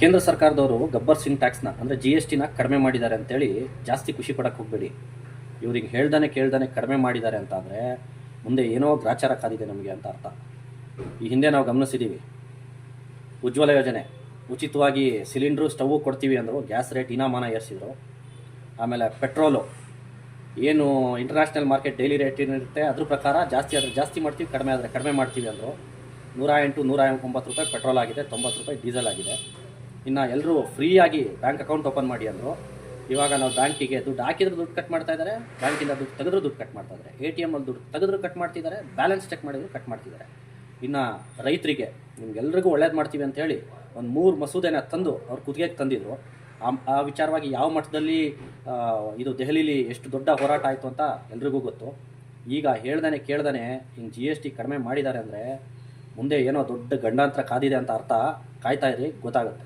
ಕೇಂದ್ರ ಸರ್ಕಾರದವರು ಗಬ್ಬರ್ ಸಿಂಗ್ ಟ್ಯಾಕ್ಸ್ನ, ಅಂದರೆ ಜಿ ಎಸ್ ಟಿನ ಕಡಿಮೆ ಮಾಡಿದ್ದಾರೆ ಅಂತೇಳಿ ಜಾಸ್ತಿ ಖುಷಿ ಪಡಕ್ಕೆ ಹೋಗಬೇಡಿ. ಇವ್ರಿಗೆ ಹೇಳ್ದಾನೆ ಕೇಳ್ದಾನೆ ಕಡಿಮೆ ಮಾಡಿದ್ದಾರೆ ಅಂತ ಅಂದರೆ ಮುಂದೆ ಏನೋ ಗ್ರಾಚಾರ ಕಾದಿದೆ ನಮಗೆ ಅಂತ ಅರ್ಥ. ಈ ಹಿಂದೆ ನಾವು ಗಮನಿಸಿದ್ದೀವಿ ಉಜ್ವಲ ಯೋಜನೆ. ಉಚಿತವಾಗಿ ಸಿಲಿಂಡ್ರು ಸ್ಟವ್ ಕೊಡ್ತೀವಿ ಅಂದರು, ಗ್ಯಾಸ್ ರೇಟ್ ಇನಾಮಾನ ಏರಿಸಿದ್ರು. ಆಮೇಲೆ ಪೆಟ್ರೋಲು. ಏನು ಇಂಟರ್ನ್ಯಾಷನಲ್ ಮಾರ್ಕೆಟ್ ಡೈಲಿ ರೇಟ್ ಏನಿರುತ್ತೆ, ಅದ್ರ ಪ್ರಕಾರ ಜಾಸ್ತಿ ಆದರೆ ಜಾಸ್ತಿ ಮಾಡ್ತೀವಿ, ಕಡಿಮೆ ಆದರೆ ಕಡಿಮೆ ಮಾಡ್ತೀವಿ ಅಂದರು. ನೂರ ಎಂಟು, ನೂರ ಒಂಬತ್ತು ರೂಪಾಯಿ ಪೆಟ್ರೋಲ್ ಆಗಿದೆ, ತೊಂಬತ್ತು ರೂಪಾಯಿ ಡೀಸೆಲ್ ಆಗಿದೆ. ಇನ್ನು ಎಲ್ಲರೂ ಫ್ರೀಯಾಗಿ ಬ್ಯಾಂಕ್ ಅಕೌಂಟ್ ಓಪನ್ ಮಾಡಿ ಅಂದರು. ಇವಾಗ ನಾವು ಬ್ಯಾಂಕಿಗೆ ದುಡ್ಡು ಹಾಕಿದ್ರೆ ದುಡ್ಡು ಕಟ್ ಮಾಡ್ತಾ ಇದ್ದಾರೆ ಬ್ಯಾಂಕಿಂದ ದುಡ್ಡು ತೆಗೆದ್ರು ದುಡ್ಡು ಕಟ್ ಮಾಡ್ತಾ ಇದ್ದಾರೆ ಎ ಟಿ ಎಮಲ್ಲಿ ದುಡ್ಡು ತೆಗೆದ್ರು ಕಟ್ ಮಾಡ್ತಿದ್ದಾರೆ ಬ್ಯಾಲೆನ್ಸ್ ಚೆಕ್ ಮಾಡಿದ್ರು ಕಟ್ ಮಾಡ್ತಿದ್ದಾರೆ ಇನ್ನು ರೈತರಿಗೆ, ನಿಮ್ಗೆಲ್ರಿಗೂ ಒಳ್ಳೇದು ಮಾಡ್ತೀವಿ ಅಂತ ಹೇಳಿ ಒಂದು ಮೂರು ಮಸೂದೆನ ತಂದು ಅವ್ರು ಕುತ್ತಿಗೆಗೆ ತಂದಿದ್ರು. ಆ ವಿಚಾರವಾಗಿ ಯಾವ ಮಟ್ಟದಲ್ಲಿ ಇದು ದೆಹಲಿಲಿ ಎಷ್ಟು ದೊಡ್ಡ ಹೋರಾಟ ಆಯಿತು ಅಂತ ಎಲ್ರಿಗೂ ಗೊತ್ತು. ಈಗ ಹೇಳ್ದಾನೆ ಕೇಳ್ದಾನೆ ಹಿಂಗೆ ಜಿ ಎಸ್ ಟಿ ಕಡಿಮೆ ಮಾಡಿದ್ದಾರೆ ಅಂದರೆ ಮುಂದೆ ಏನೋ ದೊಡ್ಡ ಗಂಡಾಂತರ ಕಾದಿದೆ ಅಂತ ಅರ್ಥ ಕಾಯ್ತಾ ಇರಿ, ಗೊತ್ತಾಗುತ್ತೆ.